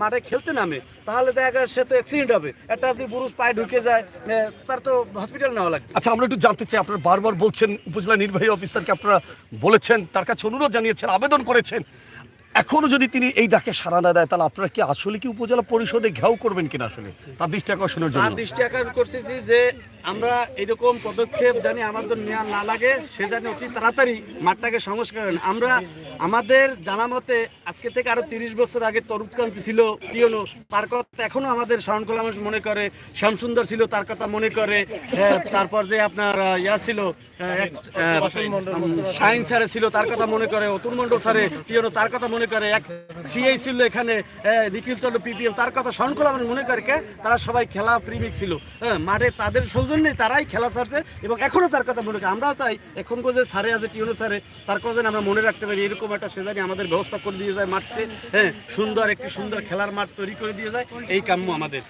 মাঠে খেলতে নামে, তাহলে দেখা সে তো অ্যাক্সিডেন্ট হবে। একটা যদি পুরুষ পায়ে ঢুকে যায় তার তো হসপিটাল নেওয়া লাগবে। আচ্ছা আমরা একটু জানতে চাই, আপনারা বারবার বলছেন, উপজেলা নির্বাহী অফিসারকে আপনারা বলেছেন, তার কাছে অনুরোধ জানিয়েছেন, আবেদন করেছেন। এখনও যদি তিনি এই ডাকে সাড়া না দেয়, তাহলে আপনারা কি আসলে কি উপজেলা পরিষদে ঘেউ করবেন কিনা আসলে? তার দৃষ্টি আকর্ষণের জন্য। দৃষ্টি আকর্ষণ করতেছি যে আমরা এরকম পদক্ষেপ জানি আমাদের নেওয়া না লাগে, সে জানি অতি তাড়াতাড়ি মাঠটাকে সংস্কার করেন। আমরা আমাদের জানা মতে আজকে থেকে আরও তিরিশ বছর আগে তরুৎকান্তি ছিল টিওনো তার কথা এখনও আমাদের শরণকলা মানুষ মনে করে, শ্যামসুন্দর ছিল তার কথা মনে করে। তারপর যে আপনার ইয়া ছিল সাইন স্যারে ছিল তার কথা মনে করে অতুল মন্ডল স্যারে তার কথা মনে করে এক সিআই ছিল এখানে নিখিল চন্দ্র পিপিএম তার কথা মনে করে তারা সবাই খেলা প্রেমিক ছিল। হ্যাঁ মাঠে তাদের সৌজন্যে তারাই খেলা ছাড়ছে এবং এখনও তার কথা মনে করে। আমরাও চাই এখন যে স্যারে আছে টিউনো স্যারে তার কথা যেন আমরা মনে রাখতে পারি এরকম একটা সেজানি আমাদের ব্যবস্থা করে দিয়ে যায় মাঠে। হ্যাঁ সুন্দর একটি সুন্দর খেলার মাঠ তৈরি করে দিয়ে যায় এই কাম্য আমাদের।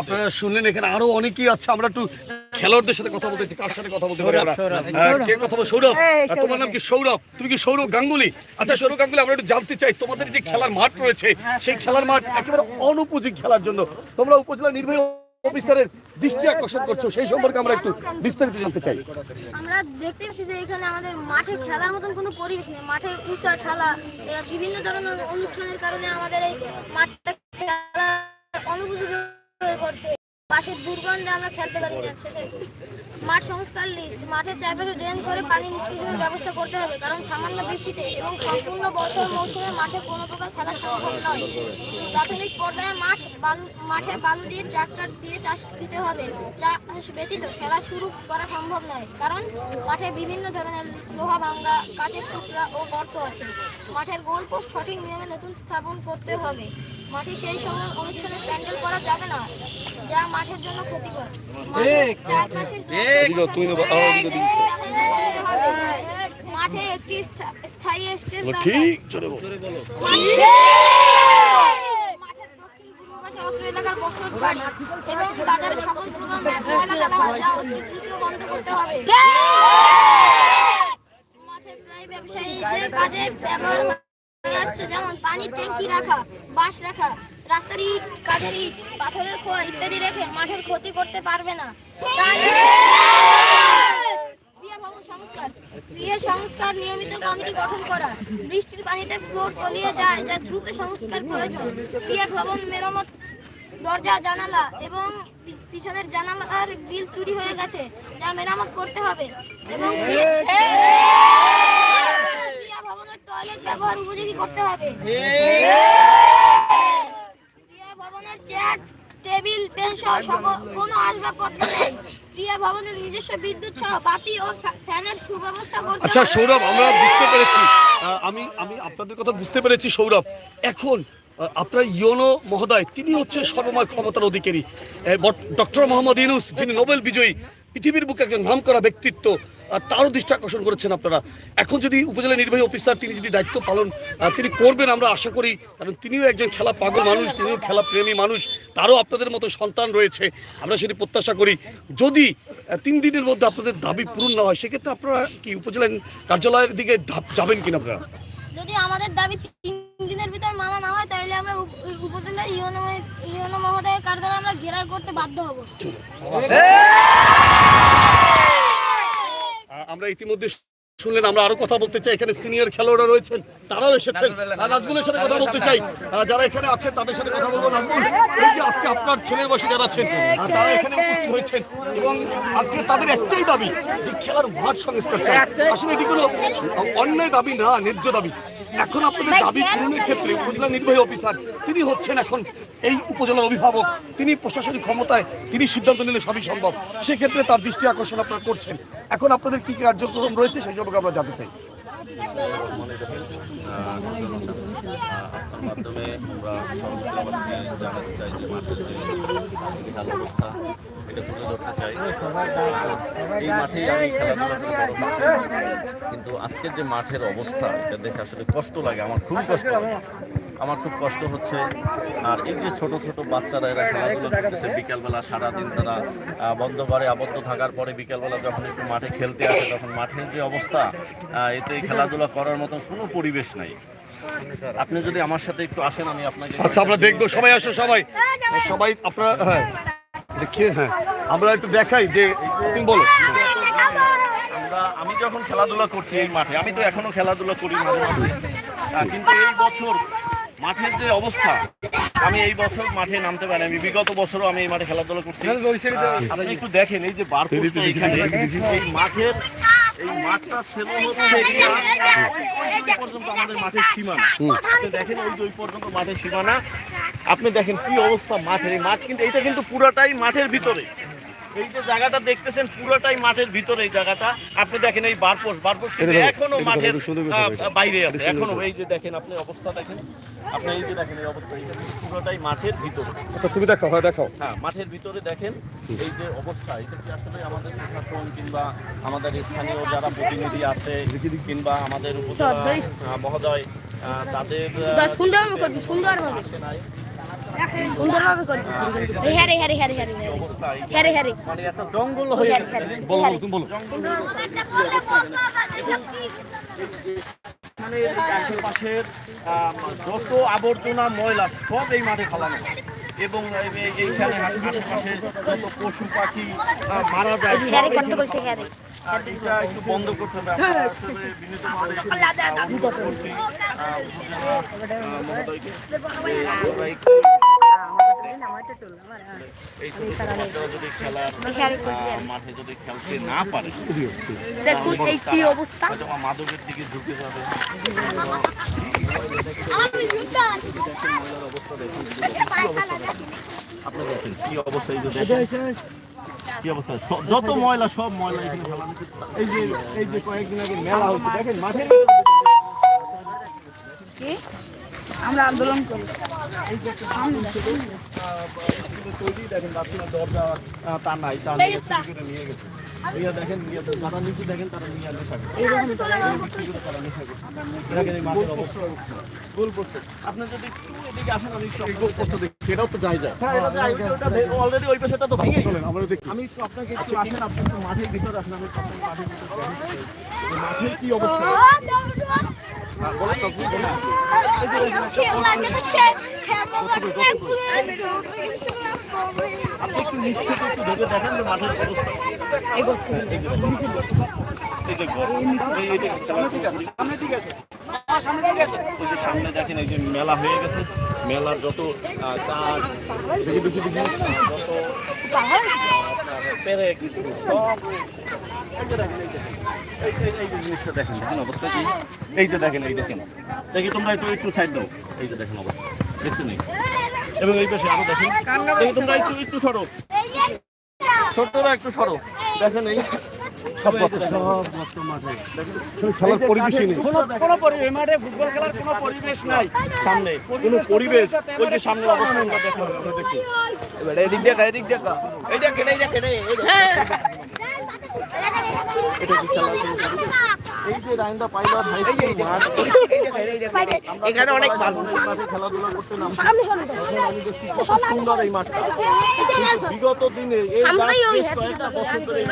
আপনারা শুনলেন এখানে আরও অনেকেই আছে আমরা একটু খেলোয়াড়দের সাথে কথা বলতে। কার সাথে কথা বলতে পারি কে কথা বল? সৌরভ। তোমার নাম কি সৌরভ? তুমি কি সৌরভ গাঙ্গুলি? আচ্ছা সৌরভ গাঙ্গুলি আমরা একটু জানতে চাই তোমাদের যে খেলার মাঠ রয়েছে সেই খেলার মাঠ একেবারে অনুপযোগী খেলার জন্য তোমরা উপজেলা নির্বাহী অফিসারের দৃষ্টি আকর্ষণ করছ সেই সম্পর্কে আমরা একটু বিস্তারিত জানতে চাই। আমরা দেখতে পাচ্ছি যে এখানে আমাদের মাঠে খেলার মতন কোনো পরিবেশ নেই। মাঠে উঁচা ঠালা বিভিন্ন ধরনের অনুষ্ঠানের কারণে আমাদের এই মাঠটা খেলা অনুপযোগী হয়ে পড়ছে। পাশের দুর্গন্ধে আমরা খেলতে পারি না মাঠ সংস্কার লিস্ট মাঠের চারপাশে ড্রেন করে পানি নিষ্কাশনের ব্যবস্থা করতে হবে, কারণ সামান্য বৃষ্টিতে এবং সম্পূর্ণ বর্ষার মৌসুমে মাঠে কোনো প্রকার খেলা সম্ভব নয়। প্রাথমিক পর্যায়ে মাঠ বালু, মাঠে বালু দিয়ে ট্রাক্টর দিয়ে চাষ দিতে হবে। চাষ ব্যতীত খেলা শুরু করা সম্ভব নয়, কারণ মাঠে বিভিন্ন ধরনের লোহা ভাঙ্গা, কাঁচের টুকরা ও গর্ত আছে। মাঠের গোলপোস্ট সঠিক নিয়মে নতুন স্থাপন করতে হবে। মাঠে সেই সকল অনুষ্ঠানের প্যান্ডেল করা যাবে না। যা মাঠের জন্য ক্ষতিকর। মাঠের চারপাশের তুই নেব, আহ, ওদিকে মাঠে একটি স্থায়ী স্টেজ। ঠিক জোরে বল। মাঠের দক্ষিণ পূর্ব পাশে অত্র এলাকার বসত বাড়ি এবং বাজারের সকল প্রকার ময়লা ফেলা যা অতি দ্রুত বন্ধ করতে হবে। মাঠে প্রায় ব্যবসায়ীদের কাজে ব্যবহার হয়ে আসছে যেমন পানির ট্যাঙ্কি রাখা বাঁশ রাখা রাস্তার ইট, কাঠের ইট, পাথরের খোয়া ইত্যাদি রেখে মাঠের ক্ষতি করতে পারবে না। ক্রিয়া সংস্কার। ক্রিয়া সংস্কার নিয়মিত কমিটি গঠন করা। বৃষ্টির পানিতে ফ্লোর তলিয়ে যায়, যা দ্রুত সংস্কার প্রয়োজন। ক্রিয়া ভবন মেরামত, দরজা, জানালা এবং পিছনের জানালার গ্রিল চুরি হয়ে গেছে, যা মেরামত করতে হবে। এবং ক্রিয়া ভবনের টয়লেট ব্যবহার উপযোগী করতে হবে ক্রিয়া ভবনের চেয়ার টেবিল বেঞ্চ সহ কোনো আসবাবপত্র নেই। ক্রিয়া ভবনের নিজস্ব বিদ্যুৎ সহ বাতি ও ফ্যানের সুব্যবস্থা করতে আচ্ছা সৌরভ আমরা বুঝতে পেরেছি। আমি আমি আপনাদের কথা বুঝতে পেরেছি সৌরভ। এখন আপনার ইয়োনো মহোদয় তিনি হচ্ছে সর্বময় ক্ষমতার অধিকারী। ডক্টর মোহাম্মদ ইনুস যিনি নোবেল বিজয়ী পৃথিবীর বুকে একজন নাম করা ব্যক্তিত্ব তারও দৃষ্টি আকর্ষণ করেছেন আপনারা। এখন যদি উপজেলা নির্বাহী অফিসার তিনি যদি দায়িত্ব পালন তিনি করবেন আমরা আশা করি কারণ তিনিও একজন খেলা পাগল মানুষ তিনিও খেলা প্রেমী মানুষ তারও আপনাদের মতো সন্তান রয়েছে। আমরা সেটি প্রত্যাশা করি। যদি তিন দিনের মধ্যে আপনাদের দাবি পূরণ না হয় সেক্ষেত্রে আপনারা কি উপজেলা কার্যালয়ের দিকে যাবেন কিনা আপনারা? যদি আমাদের দাবি তিন দিনের ভিতর মানা না হয় তাহলে আমরা উপ- উপজেলা ইউনো ইউনো মহোদয়ের কার্যালয় আমরা ঘেরাও করতে বাধ্য হব। আমরা ইতিমধ্যে শুনলেন আমরা আরও কথা বলতে চাই। এখানে সিনিয়র খেলোয়াড়রা রয়েছেন তারাও এসেছেন। নাজমুলের সাথে কথা বলতে চাই। যারা এখানে আছেন তাদের সাথে কথা বলব। নাজমুল এই যে আজকে আপনার ছেলের বসে যারা আছেন তারা এখানে উপস্থিত হয়েছেন এবং আজকে তাদের একটাই দাবি যে খেলার মাঠ সংস্কার চাই। আসলে এটি কোনো অন্যায় দাবি না ন্যায্য দাবি। এখন আপনাদের দাবি পূরণের ক্ষেত্রে উপজেলা নির্বাহী অফিসার তিনি হচ্ছেন এখন এই উপজেলার অভিভাবক। তিনি প্রশাসনিক ক্ষমতায় তিনি সিদ্ধান্ত নিলে সবই সম্ভব। সেক্ষেত্রে তার দৃষ্টি আকর্ষণ আপনারা করছেন। এখন আপনাদের কি কি কার্যক্রম রয়েছে সেই সম্পর্কে আমরা জানতে চাই এটা এই আমি। কিন্তু আজকের যে মাঠের অবস্থা, এটা দেখে আসলে কষ্ট লাগে, আমার খুব কষ্ট লাগে আমার খুব কষ্ট হচ্ছে। আর এই যে ছোট ছোট বাচ্চারা এরা খেলাধুলো করতেছে বিকালবেলা সারাদিন তারা আহ, বন্ধ করে আবদ্ধ থাকার পরে বিকালবেলা যখন একটু মাঠে খেলতে আসে তখন মাঠের যে অবস্থা এতে খেলাধুলা করার মতন কোনো পরিবেশ নাই। আপনি যদি আমার সাথে একটু আসেন আমি আপনাকে আচ্ছা আমরা দেখব। সবাই আসো সবাই। সবাই আপনারা হ্যাঁ। দেখি হ্যাঁ। আমরা একটু দেখাই যে তুমি বলো। আমরা আমি যখন খেলাধুলা করছি এই মাঠে আমি তো এখনও খেলাধুলা করি মাঝে মাঝে। কিন্তু এই বছর মাঠের যে অবস্থা আমি এই বছর মাঠে নামতে পারি আমি বিগত বছরও আমি এই মাঠে খেলাধুলা করছি আপনি একটু দেখেন এই যে বার এখানে এই মাঠের এই মাঠটা ছিল হচ্ছে পর্যন্ত আমাদের মাঠের সীমানা দেখেন ওই যে ওই পর্যন্ত মাঠের সীমানা আপনি দেখেন কি অবস্থা মাঠের এই মাঠ কিন্তু এটা কিন্তু পুরোটাই মাঠের ভিতরে এই যে জায়গাটা দেখতেছেন পুরোটাই মাঠের ভিতরে এই জায়গাটা। আপনি দেখেন এই বারপোস্ট বারপোস্ট কিন্তু এখনও মাঠের সুন্দর। বাইরে আছে এখনও এই যে দেখেন আপনি অবস্থা দেখেন আপনি এই যে দেখেন এই অবস্থা এটা পুরোটাই মাঠের ভিতরে। আচ্ছা তুমি দেখাও হ্যাঁ দেখাও। হ্যাঁ মাঠের ভিতরে দেখেন এই যে অবস্থা এটা কি আসলে আমাদের প্রশাসন কিংবা আমাদের স্থানীয় যারা প্রতিনিধি আছে কিংবা আমাদের উপজেলা মহোদয় আহ, তাদের আহ, সুন্দরভাবে করবি সুন্দরভাবে হ্যাঁ হ্যাঁ হ্যাঁ হ্যাঁ হ্যাঁ হ্যাঁ মানে একটা জঙ্গল হয়ে বলো তুমি বলো। আশেপাশের যত আবর্জনা ময়লা সব এই মাঠে ফেলানো। হয়। এবং এই- এই- এইখানে আশেপাশে যত পশু পাখি মারা যায় হ্যাঁ হ্যাঁ এটা একটু বন্ধ করতে হবে। বিনীতভাবে, মাঠে যদি খেলতে না পারে দেখুন এই কি অবস্থা? মাদকের দিকে ঝুঁকে যাবে। আপনি দেখেন কি অবস্থা এই যে দেখেন। কি অবস্থা? যত ময়লা সব ময়লা এখানে ফেলানো এই যে এই যে কয়েকদিন আগে মেলা হচ্ছে দেখেন মাঠের আমরা আন্দোলন করি। ইয়া ইয়া আমি হ্যাঁ আপনাকে একটু আসেন আপনি মাঠের ভিতরে আসেন আমি মাঠের কি অবস্থা? সামনে দেখেন এই যে মেলা হয়ে গেছে। মেলার যত দেখি যত সব এই যে জিনিসটা দেখেন দেখেন অবস্থা কি এই যে দেখেন এই দেখেন দেখি তোমরা একটু একটু সাইড দাও এই যে দেখেন অবস্থা দেখছেন? এবং এই পাশে আরও দেখেন দেখি তোমরা একটু একটু সরো ছোটরা একটু সরো দেখেন এই সব খেলার পরিবেশই নেই। কোনো পরিবেশ মাঠে ফুটবল খেলার কোনো পরিবেশ নাই। সামনে কোনো পরিবেশ ওই যে সামনের অবস্থা। আমরা দেখো আমরা দেখি। এই যে রাইন্দা পাইলট হাই স্কুল মাঠ। এখানে অনেক ভালো খেলাধুলা করতে নামছি। আমি দেখছি কত সুন্দর এই মাঠটা। কিন্তু বিগত দিনে এই ওই কয়েকটা বছর ধরে এই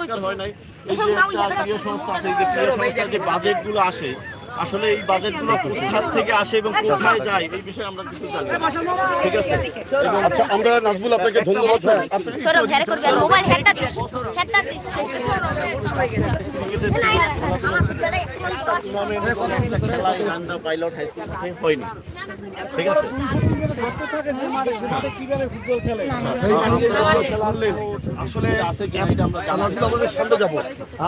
কইছো। হয় নাই। এই যে একটা ক্রীড়া সংস্থা আছে এই যে ক্রীড়া সংস্থার যে বাজেটগুলো আসে আসলে এই বাজেটগুলো কোথা থেকে আসে এবং কোথায় যায় এই বিষয়ে আমরা কিছু জানি ঠিক আছে? এবং আচ্ছা আমরা নাজমুল আপনাকে ধন্যবাদ সরব হ্যাঁ করবে মোবাইল হেডটা দিস হেডটা দিস খেলা এই রান্দা পাইলট হাই স্কুল হয়নি। ঠিক আছে? আসলে আছে কি আমরা জানার নাজমুল সামনে যাব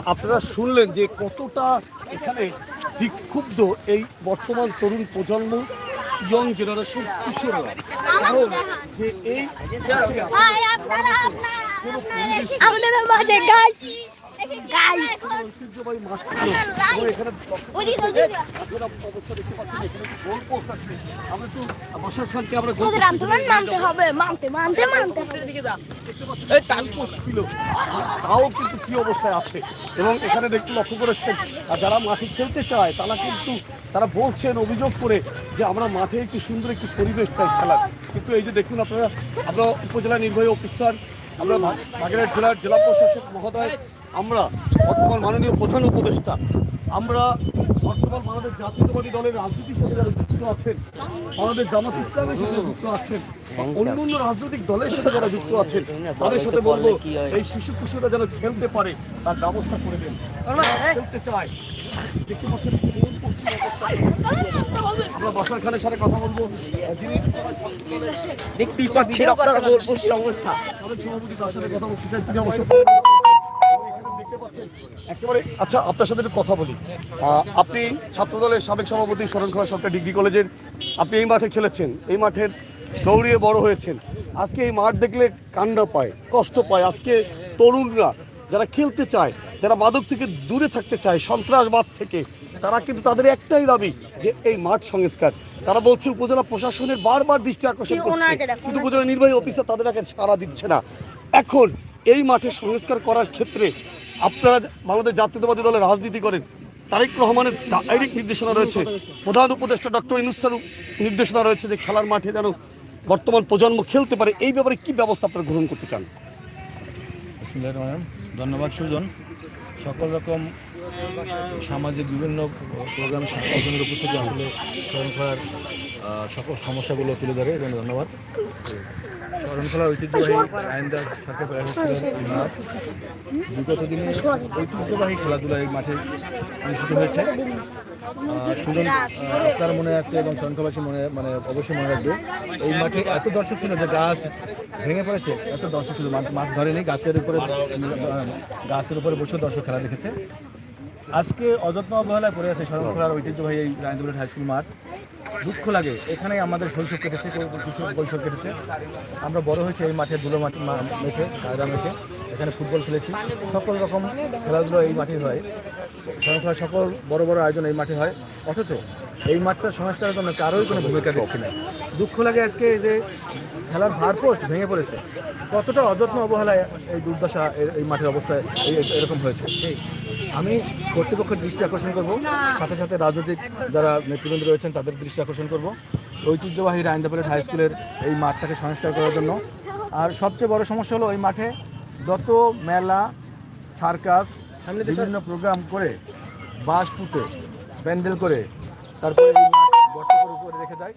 আপনারা শুনলেন যে কতটা এখানে বিক্ষুব্ধ এই বর্তমান তরুণ প্রজন্ম ইয়ং জেনারেশন কিশোররা। কারণ যে এই আমাদের মাঝে গাছ মানতে হবে মানতে মানতে মানতে তাও কিন্তু কি অবস্থায় আছে এবং এখানে দেখতে লক্ষ্য করেছেন আর যারা মাঠে খেলতে চায় তারা কিন্তু তারা বলছেন অভিযোগ করে যে আমরা মাঠে একটি সুন্দর একটি পরিবেশ চাই খেলার কিন্তু এই যে দেখুন আপনারা আমরা উপজেলা নির্বাহী অফিসার আমরা বাগেরহাট জেলার জেলা প্রশাসক মহোদয় আমরা বর্তমান মাননীয় প্রধান উপদেষ্টা আমরা বর্তমান বাংলাদেশ জাতীয়তাবাদী দলের রাজনীতির সাথে যারা যুক্ত আছেন আমাদের জামাত ইসলামের সাথে যুক্ত আছেন অন্য অন্য রাজনৈতিক দলের সাথে যারা যুক্ত আছেন তাদের সাথে বলব এই শিশু কিশোররা যেন খেলতে পারে তার ব্যবস্থা করে দেন। খেলতে চায়। দেখতে পাচ্ছেন আমরা বসার খানের সাথে কথা বলব। দেখতেই পাচ্ছেন। আপনারা পশ্চিম অবস্থা আমাদের সভাপতি তার সাথে কথা বলতে একেবারে আচ্ছা আপনার সাথে একটু কথা বলি। আপনি ছাত্রদলের সাবেক সভাপতি শরণখোলা সরকার ডিগ্রি কলেজের আপনি এই মাঠে খেলেছেন এই মাঠের দৌড়িয়ে বড় হয়েছেন। আজকে এই মাঠ দেখলে কান্না পায় কষ্ট পায়। আজকে তরুণরা যারা খেলতে চায় যারা মাদক থেকে দূরে থাকতে চায় সন্ত্রাসবাদ থেকে তারা কিন্তু তাদের একটাই দাবি যে এই মাঠ সংস্কার। তারা বলছে উপজেলা প্রশাসনের বারবার দৃষ্টি আকর্ষণ করছে কিন্তু উপজেলা নির্বাহী অফিসার তাদের আগে সাড়া দিচ্ছে না। এখন এই মাঠে সংস্কার করার ক্ষেত্রে আপনারা বাংলাদেশ জাতীয়তাবাদী দলের রাজনীতি করেন। তারেক রহমানের ডাইরেক্ট নির্দেশনা রয়েছে। প্রধান উপদেষ্টা ডক্টর ইনুসার নির্দেশনা রয়েছে যে খেলার মাঠে যেন বর্তমান প্রজন্ম খেলতে পারে। এই ব্যাপারে কি ব্যবস্থা আপনারা গ্রহণ করতে চান? ধন্যবাদ সুজন। সকল রকম সামাজিক বিভিন্ন প্রোগ্রাম সাংগঠনিক উপস্থিতি আসলে আহ, সকল সমস্যাগুলো তুলে ধরে। এবং ধন্যবাদ। শরণখোলার ঐতিহ্যবাহী আইনদার মাঠ বিগত দিনে ঐতিহ্যবাহী খেলাধুলা এই মাঠে অনুষ্ঠিত হয়েছে। সুজন আপনার মনে আছে এবং শরণখোলাবাসী মনে মানে অবশ্যই মনে রাখবে, এই মাঠে এত দর্শক ছিল যে গাছ ভেঙে পড়েছে, এত দর্শক ছিল, মাঠ ধরেনি, গাছের উপরে গাছের উপরে বসে দর্শক খেলা দেখেছে। আজকে অযত্ন অবহেলায় পড়ে আছে শরণখোলার ঐতিহ্যবাহী এই রায়ন্দুলের হাইস্কুল মাঠ। দুঃখ লাগে। এখানেই আমাদের শৈশব কেটেছে কিশোর কৈশোর কেটেছে। আমরা বড় হয়েছি এই মাঠে, দুলো মাঠ মেখে কায়রা মেখে এখানে ফুটবল খেলেছি। সকল রকম খেলাধুলো এই মাঠে হয়। সকল বড় বড় আয়োজন এই মাঠে হয়। অথচ এই মাঠটা সংস্কারের জন্য কারোই কোনো ভূমিকা দেখছি না। দুঃখ লাগে আজকে যে খেলার ভার পোস্ট ভেঙে পড়েছে। কতটা অযত্ন অবহেলায় এই দুর্দশা এই মাঠের অবস্থায় এরকম হয়েছে। আমি কর্তৃপক্ষের দৃষ্টি আকর্ষণ করব সাথে সাথে রাজনৈতিক যারা নেতৃবৃন্দ রয়েছেন তাদের দৃষ্টি আকর্ষণ করব। ঐতিহ্যবাহী রায়ন্দাপালের হাই স্কুলের এই মাঠটাকে সংস্কার করার জন্য। আর সবচেয়ে বড় সমস্যা হলো ওই মাঠে যত মেলা সার্কাস বিভিন্ন প্রোগ্রাম করে বাস পুঁতে প্যান্ডেল করে তারপরে এই মাঠ গর্ত করে উপরে রেখে যায়।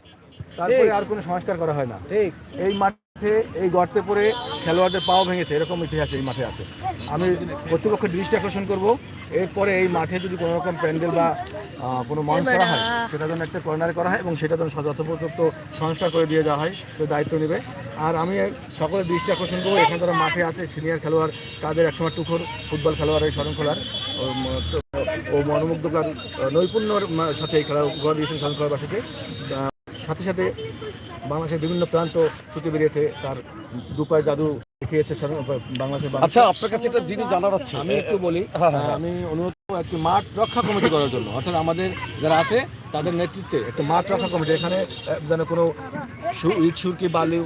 তারপরে আর কোনো সংস্কার করা হয় না। ঠিক। এই মাঠে এই গর্তে পড়ে খেলোয়াড়দের পাও ভেঙেছে এরকম ইতিহাস এই মাঠে আছে। আমি কর্তৃপক্ষের দৃষ্টি আকর্ষণ করব। এরপরে এই মাঠে যদি কোনো রকম প্যান্ডেল বা কোনো মঞ্চ করা হয় সেটা যেন একটা কর্নারে করা হয় এবং সেটা যেন যথোপযুক্ত সংস্কার করে দিয়ে যাওয়া হয় সে দায়িত্ব নেবে। আর আমি সকলের দৃষ্টি আকর্ষণ করব এখানে যারা মাঠে আছে সিনিয়র খেলোয়াড় তাদের একসময় টুকুর ফুটবল খেলোয়াড় এই শরণখোলার ও মনোমুগ্ধকর নৈপুণ্যর সাথে এই খেলা গড় দিয়েছেন আহ, সাথে সাথে বাংলাদেশের বিভিন্ন প্রান্ত ছুটে বেরিয়েছে তার দুপায় জাদু দেখিয়েছে বাংলাদেশের আচ্ছা আপনার কাছে এটা জিনিস জানার আছে আমি একটু বলি হ্যাঁ, হ্যাঁ, আমি অনুরোধ করব একটি মাঠ রক্ষা কমিটি করার জন্য। অর্থাৎ আমাদের যারা আছে তাদের নেতৃত্বে একটা মাঠ রক্ষা কমিটি এখানে যেন কোনো সু- ইট সুরকি বালি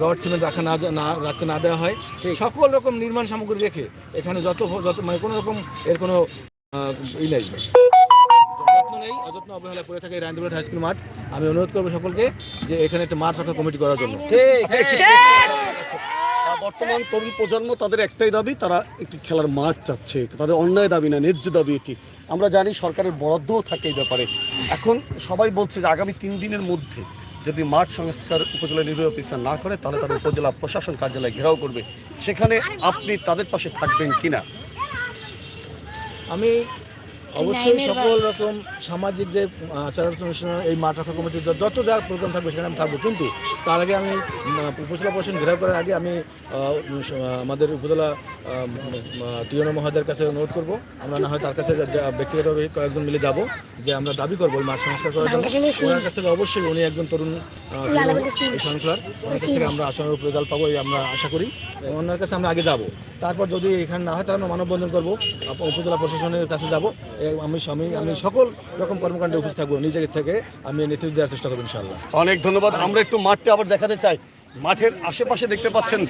রড সিমেন্ট রাখা না না রাখতে না দেওয়া হয়। সকল রকম নির্মাণ সামগ্রী রেখে এখানে যত যত মানে কোনো রকম এর কোনো নেই যত্ন নেই অযত্ন অবহেলা করে থাকে রায়ন্দুলের হাই স্কুল মাঠ। আমি অনুরোধ করব সকলকে যে এখানে একটা মাঠ রক্ষা কমিটি করার জন্য। বর্তমান তরুণ প্রজন্ম তাদের একটাই দাবি তারা একটি খেলার মাঠ চাচ্ছে। তাদের অন্যায় দাবি না ন্যায্য দাবি এটি। আমরা জানি সরকারের বরাদ্দও থাকে এই ব্যাপারে। এখন সবাই বলছে যে আগামী তিন দিনের মধ্যে যদি মাঠ সংস্কার উপজেলা নির্বাহী অফিসার না করে তাহলে তারা উপজেলা প্রশাসন কার্যালয় ঘেরাও করবে। সেখানে আপনি তাদের পাশে থাকবেন কিনা? আমি অবশ্যই সকল রকম সামাজিক যে আচার অনুষ্ঠান এই মাঠ রক্ষা কমিটির যত- যা প্রোগ্রাম থাকবে সেখানে আমি থাকব। কিন্তু তার আগে আমি উপজেলা প্রশাসন ঘেরাও করার আগে আমি আমাদের উপজেলা টিয়নো মহাদের কাছে অনুরোধ করব। আমরা না হয় তার কাছে ব্যক্তিগতভাবে কয়েকজন মিলে যাব যে আমরা দাবি করব এই মাঠ সংস্কার করার জন্য। ওনার কাছ থেকে অবশ্যই উনি একজন তরুণ এই শৃঙ্খলার ওনার কাছ থেকে আমরা আসনের উপর রেজাল্ট পাবো এই আমরা আশা করি। ওনার কাছে আমরা আগে যাব। তারপর যদি এখানে না হয়, তাহলে আমরা মানববন্ধন করব। উপজেলা প্রশাসনের কাছে যাব। আমি স্বামী, আমি সকল রকম কর্মকাণ্ডে উপস্থিত থাকব। নিজের থেকে আমি নেতৃত্ব দেওয়ার চেষ্টা করব ইনশাল্লাহ অনেক ধন্যবাদ। আমরা একটু মাঠটা আবার দেখাতে চাই। মাঠের আশেপাশে দেখতে পাচ্ছেন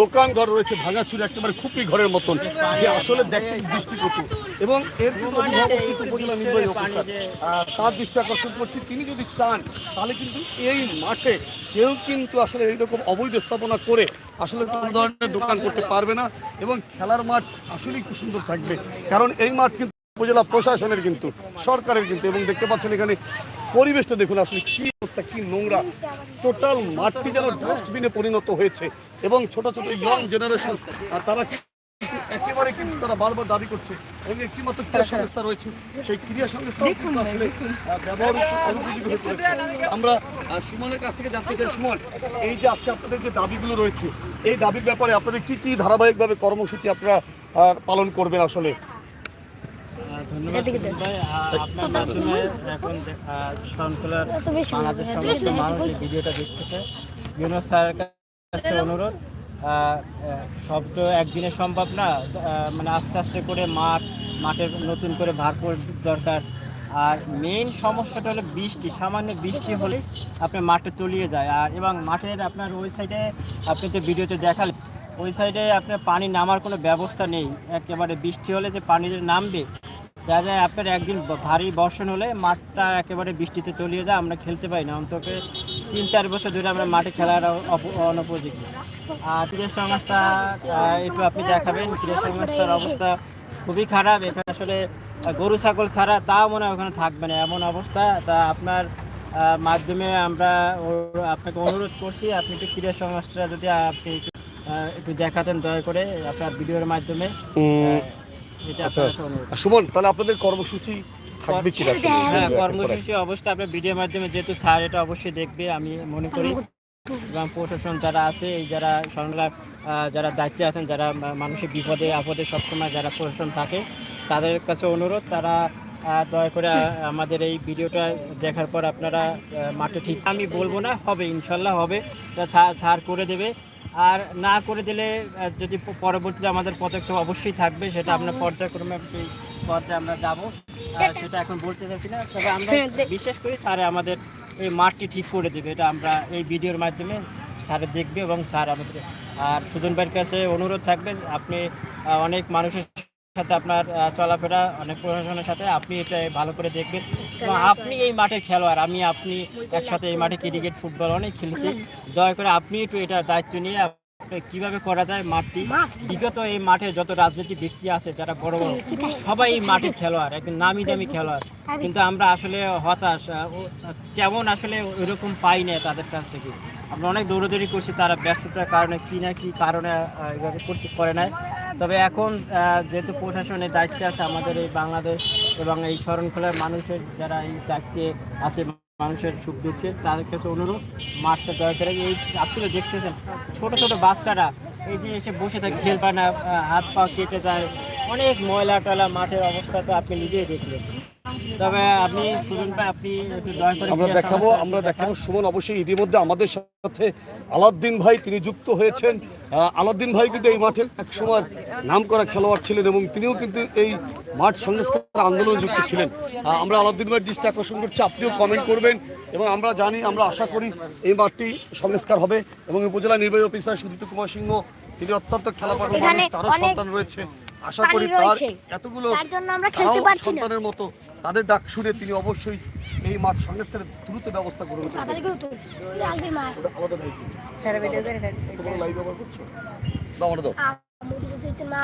দোকান ঘর রয়েছে, ভাঙাচুরি একেবারে খুপড়ি ঘরের মতন, যে আসলে দেখতে দৃষ্টিকটু। এবং এর উপজেলা তার দৃষ্টি আকর্ষণ করছি, তিনি যদি চান, তাহলে কিন্তু এই মাঠে কেউ কিন্তু আসলে এইরকম অবৈধ স্থাপনা করে আসলে কোনো ধরনের দোকান করতে পারবে না এবং খেলার মাঠ আসলেই খুব সুন্দর থাকবে। কারণ এই মাঠ কিন্তু উপজেলা প্রশাসনের কিন্তু, সরকারের কিন্তু, এবং দেখতে পাচ্ছেন এখানে পরিবেশটা দেখুন আসলে কি অবস্থা কি নোংরা। টোটাল মাঠটি যেন ডাস্টবিনে পরিণত হয়েছে এবং ছোট ছোট ইয়ং জেনারেশন তারা একেবারে কিন্তু তারা বারবার দাবি করছে এবং একটি মাত্র ক্রীড়া সংস্থা রয়েছে সেই ক্রিয়া সংস্থা কিন্তু আসলে আহ, ব্যবহার অনুপযোগী হয়ে পড়েছে। আমরা সুমনের কাছ থেকে জানতে চাই সুমন এই যে আজকে আপনাদের যে দাবিগুলো রয়েছে এই দাবির ব্যাপারে আপনাদের কি কি ধারাবাহিকভাবে কর্মসূচি আপনারা পালন করবেন আসলে? ধন্যবাদ। ভাই আপনার মাধ্যমে এখন আহ, বাংলাদেশ সমস্ত মানুষ ভিডিওটা দেখতেছে। ইউনুস স্যারের কাছে অনুরোধ সব তো একদিনে সম্ভব না। মানে আস্তে আস্তে করে মাঠ মাঠের নতুন করে ভার করে দরকার। আর মেইন সমস্যাটা হলো বৃষ্টি। সামান্য বৃষ্টি হলে আপনার মাঠে তলিয়ে যায়। আর এবং মাঠের আপনার ওই সাইডে আপনি তো ভিডিওতে দেখালেন ওই সাইডে আপনার পানি নামার কোনো ব্যবস্থা নেই। একেবারে বৃষ্টি হলে যে পানি নামবে দেখা যায় আপনার একদিন ভারী বর্ষণ হলে মাঠটা একেবারে বৃষ্টিতে তলিয়ে যায় আমরা খেলতে পারি না। অন্তত তিন চার বছর ধরে আমরা মাঠে খেলার অনুপযোগী। আর ক্রীড়া সংস্থা একটু আপনি দেখাবেন ক্রীড়া সংস্থার অবস্থা খুবই খারাপ। এখানে আসলে গরু ছাগল ছাড়া তাও মনে হয় ওখানে থাকবে না। এমন অবস্থা তা আপনার মাধ্যমে আমরা আপনাকে অনুরোধ করছি আপনি একটু ক্রীড়া সংস্থা যদি আপনি একটু দেখাতেন দয়া করে আপনার ভিডিওর মাধ্যমে। আচ্ছা। সুমন তাহলে আপনাদের কর্মসূচি থাকবে কি না হ্যাঁ কর্মসূচি অবশ্যই আপনার ভিডিওর মাধ্যমে যেহেতু স্যার এটা অবশ্যই দেখবে আমি মনে করি এবং প্রশাসন যারা আছে এই যারা সংলাপ যারা দায়িত্বে আছেন যারা মানুষের বিপদে আপদে সবসময় যারা প্রশাসন থাকে তাদের কাছে অনুরোধ তারা দয়া করে আমাদের এই ভিডিওটা দেখার পর আপনারা মাঠে ঠিক আমি বলব না হবে ইনশাল্লাহ হবে। তা ছাড় করে দেবে। আর না করে দিলে যদি পরবর্তীতে আমাদের পদক্ষেপ অবশ্যই থাকবে সেটা আমরা পর্যায়ক্রমে সেই পর্যায়ে আমরা যাব। সেটা এখন বলতে চাইছি না তবে আমরা বিশ্বাস করি স্যারে আমাদের এই মাঠটি ঠিক করে দেবে। এটা আমরা এই ভিডিওর মাধ্যমে স্যারে দেখবে এবং স্যার আমাদের আর সুজন ভাইয়ের কাছে অনুরোধ থাকবে আপনি অনেক মানুষের সাথে আপনার চলাফেরা অনেক প্রশাসনের সাথে। আপনি এটা ভালো করে দেখবেন। এবং আপনি এই মাঠে খেলোয়াড় আমি আপনি একসাথে এই মাঠে ক্রিকেট ফুটবল অনেক খেলেছি। দয়া করে আপনি একটু এটা দায়িত্ব নিয়ে কীভাবে করা যায় মাঠটি? বিগত এই মাঠে যত রাজনৈতিক ব্যক্তি আছে যারা বড় বড় সবাই এই মাঠে খেলোয়াড় একদম নামি দামি খেলোয়াড়। কিন্তু আমরা আসলে হতাশ তেমন আসলে ওইরকম পাই না তাদের কাছ থেকে। আমরা অনেক দৌড়াদৌড়ি করছি তারা ব্যস্ততার কারণে কি না কি কারণে আহ, এভাবে করতে করে নাই। তবে এখন যেহেতু প্রশাসনের দায়িত্বে আছে আমাদের এই বাংলাদেশ এবং এই শরণখোলার মানুষের যারা এই দায়িত্বে আছে মানুষের সুখ দুঃখে তাদের কাছে অনুরোধ মাঠটা দয়া করে এই আপনি তো দেখতেছেন, ছোট ছোট বাচ্চারা এই যে এসে বসে থাকে, খেলবে না হাত পা কেটে যায় অনেক ময়লা টয়লা মাঠের অবস্থা তো আপনি নিজেই দেখলেন। তবে আপনি সুজন আপনি একটু দয়া করে আমরা দেখাবো আমরা দেখাবো। সুমন অবশ্যই ইতিমধ্যে আমাদের সাথে আলাউদ্দিন ভাই তিনি যুক্ত হয়েছেন। আহ, আলাউদ্দিন ভাই কিন্তু এই মাঠের এক সময় নাম করা খেলোয়াড় ছিলেন এবং তিনিও কিন্তু এই মাঠ সংস্কার আন্দোলনে যুক্ত ছিলেন। আমরা আলাউদ্দিন ভাইয়ের দৃষ্টি আকর্ষণ করছি আপনিও কমেন্ট করবেন এবং আমরা জানি আমরা আশা করি এই মাঠটি সংস্কার হবে এবং উপজেলা নির্বাহী অফিসার সুদীপ্ত কুমার সিংহ তিনি অত্যন্ত এখানে মানুষ তারও সন্তান রয়েছে। আশা করি তার এতগুলো তার জন্য আমরা খেলতে পারছি না। সন্তানের মতো তাদের ডাক শুনে তিনি অবশ্যই এই মাঠ সংস্কারের দ্রুত ব্যবস্থা করবেন। তাদেরকেও তো। লাগবে মা ওটা আলাদা দায়িত্ব তোমার লাইভ ব্যবহার করছ? দাও আমাদের দাও। মুদি যেতে মা।